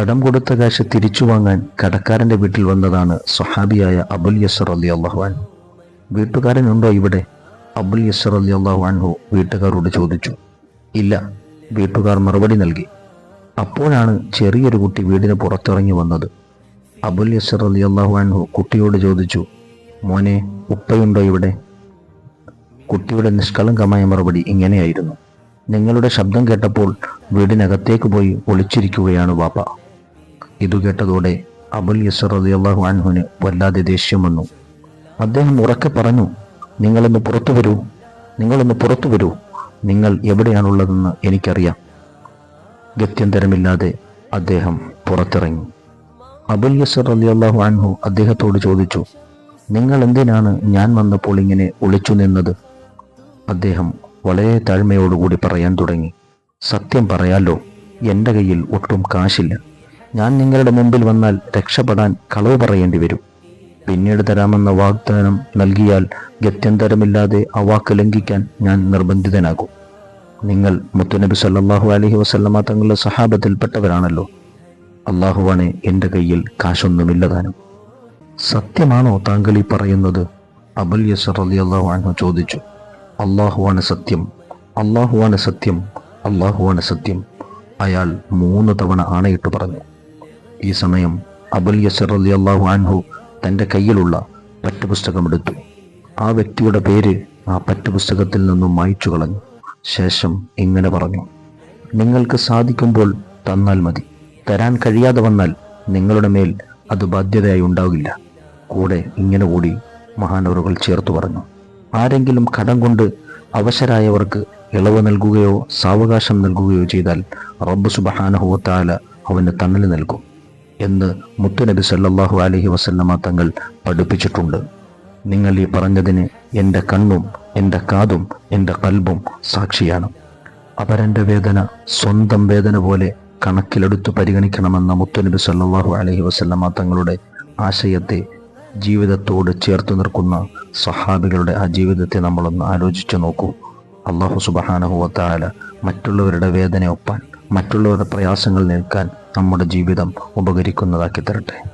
കടം കൊടുത്ത കാശ് തിരിച്ചു വാങ്ങാൻ കടക്കാരന്റെ വീട്ടിൽ വന്നതാണ് സ്വഹാബിയായ അബുൽ യസർ അലി അള്ളാഹുവാൻ വീട്ടുകാരനുണ്ടോ ഇവിടെ? അബുൽ യസർ അലി അള്ളാഹുവാൻഹു വീട്ടുകാരോട് ചോദിച്ചു. ഇല്ല വീട്ടുകാർ മറുപടി നൽകി. അപ്പോഴാണ് ചെറിയൊരു കുട്ടി വീടിന് പുറത്തിറങ്ങി വന്നത്. അബുൽ യസർ അലി അള്ളാഹുവാൻഹു കുട്ടിയോട് ചോദിച്ചു മോനെ ഉപ്പയുണ്ടോ ഇവിടെ? കുട്ടിയുടെ നിഷ്കളങ്കമായ മറുപടി ഇങ്ങനെയായിരുന്നു. നിങ്ങളുടെ ശബ്ദം കേട്ടപ്പോൾ വീടിനകത്തേക്ക് പോയി ഒളിച്ചിരിക്കുകയാണ് വാപ്പ. ഇതു കേട്ടതോടെ അബുൽ യസർ അള്ളാഹു അൻഹുവിന് വല്ലാതെ ദേഷ്യം വന്നു. അദ്ദേഹം ഉറക്കെ പറഞ്ഞു നിങ്ങളൊന്ന് പുറത്തു വരൂ നിങ്ങളൊന്ന് പുറത്തു വരൂ. നിങ്ങൾ എവിടെയാണുള്ളതെന്ന് എനിക്കറിയാം. ഗത്യന്തരമില്ലാതെ അദ്ദേഹം പുറത്തിറങ്ങി. അബുൽ യസർ അലി അള്ളാഹു അൻഹു അദ്ദേഹത്തോട് ചോദിച്ചു നിങ്ങൾ എന്തിനാണ് ഞാൻ വന്നപ്പോൾ ഇങ്ങനെ ഒളിച്ചു നിന്നത്? അദ്ദേഹം വളരെ താഴ്മയോടുകൂടി പറയാൻ തുടങ്ങി സത്യം പറയാലോ എന്റെ കയ്യിൽ ഒട്ടും കാശില്ല. ഞാൻ നിങ്ങളുടെ മുമ്പിൽ വന്നാൽ രക്ഷപ്പെടാൻ കളവ് പറയേണ്ടി വരും. പിന്നീട് തരാമെന്ന വാഗ്ദാനം നൽകിയാൽ ഗത്യന്തരമില്ലാതെ ആ വാക്ക് ലംഘിക്കാൻ ഞാൻ നിർബന്ധിതനാകും. നിങ്ങൾ മുത്തുനബി സല്ലാഹു അലഹി വസല്ലമ തങ്ങളുടെ സഹാബത്തിൽപ്പെട്ടവരാണല്ലോ. അള്ളാഹുവാണ് എന്റെ കയ്യിൽ കാശൊന്നുമില്ലതാനും. സത്യമാണോ താങ്കൾ ഈ പറയുന്നത്? അബുൽ യസർ റളിയല്ലാഹു അൻഹു ചോദിച്ചു. അള്ളാഹുവാണ് സത്യം. അള്ളാഹുവാണ് സത്യം. അള്ളാഹുവാണ് സത്യം. അയാൾ മൂന്ന് തവണ ആണയിട്ട് പറഞ്ഞു. ഈ സമയം അബുൽ യസർ അലി അള്ളാഹു അൻഹു തന്റെ കയ്യിലുള്ള പറ്റുപുസ്തകമെടുത്തു ആ വ്യക്തിയുടെ പേര് ആ പറ്റുപുസ്തകത്തിൽ നിന്നും മായ്ച്ചു കളഞ്ഞു. ശേഷം ഇങ്ങനെ പറഞ്ഞു നിങ്ങൾക്ക് സാധിക്കുമ്പോൾ തന്നാൽ മതി. തരാൻ കഴിയാതെ വന്നാൽ നിങ്ങളുടെ മേൽ അത് ബാധ്യതയായി ഉണ്ടാകില്ല കൂടെ ഇങ്ങനെ കൂടി മഹാനവറുകൾ ചേർത്തു പറഞ്ഞു ആരെങ്കിലും കടം കൊണ്ട് അവശരായവർക്ക് ഇളവ് നൽകുകയോ സാവകാശം നൽകുകയോ ചെയ്താൽ റബ്ബ് സുബഹാനഹുവത്താല അവന് തണൽ നൽകും. എന്ന് മുത്തുനബി സല്ലാഹു അലഹി വസല്ലമ തങ്ങൾ പഠിപ്പിച്ചിട്ടുണ്ട്. നിങ്ങൾ ഈ പറഞ്ഞതിന് എന്റെ കണ്ണും എന്റെ കാതും എന്റെ കൽബും സാക്ഷിയാണ്. അപരന്റെ വേദന സ്വന്തം വേദന പോലെ കണക്കിലെടുത്ത് പരിഗണിക്കണമെന്ന മുത്തുനബി സല്ലാഹു അലഹി വസല്ലമ തങ്ങളുടെ ആശയത്തെ ജീവിതത്തോട് ചേർത്ത് നിൽക്കുന്ന സഹാബികളുടെ ആ ജീവിതത്തെ നമ്മളൊന്ന് ആലോചിച്ചു നോക്കൂ. അള്ളാഹു സുബഹാനഹുവത്താല മറ്റുള്ളവരുടെ വേദന ഒപ്പാൻ മറ്റുള്ളവരുടെ പ്രയാസങ്ങൾ നിൽക്കാൻ നമ്മുടെ ജീവിതം ഉപകരിക്കുന്നതാക്കി തരട്ടെ.